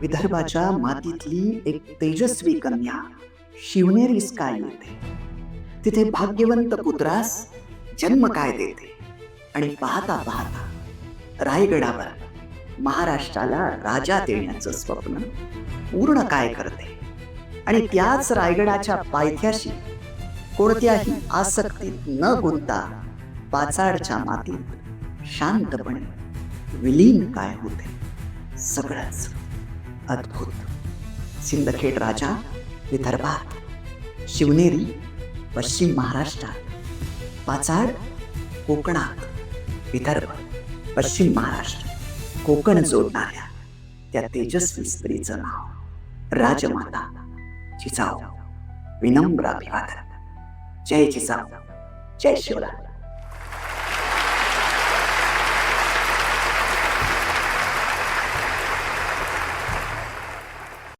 विदर्भाच्या मातीतली एक तेजस्वी कन्या शिवनेरीस काय येते तिथे भाग्यवंत पुत्रास जन्म काय देते? आणि पाहता पाहता रायगडावर महाराष्ट्राला राजा देण्याचं स्वप्न पूर्ण काय करते? आणि त्याच रायगडाच्या पायथ्याशी कोणत्याही आसक्तीत न गुंता पाचाडच्या मातीत शांतपणे विलीन काय होते? सगळंच. अद्भुत. सिंदखेड राजा विदर्भात शिवनेरी पश्चिम महाराष्ट्रात पाचाड कोकणात विदर्भ पश्चिम महाराष्ट्र कोकण जोडणाऱ्या त्या तेजस्वी स्त्रीचं नाव राजमाता जिजाऊ विनम्र अभिवादन. जय जिजाऊ जय शिवराय.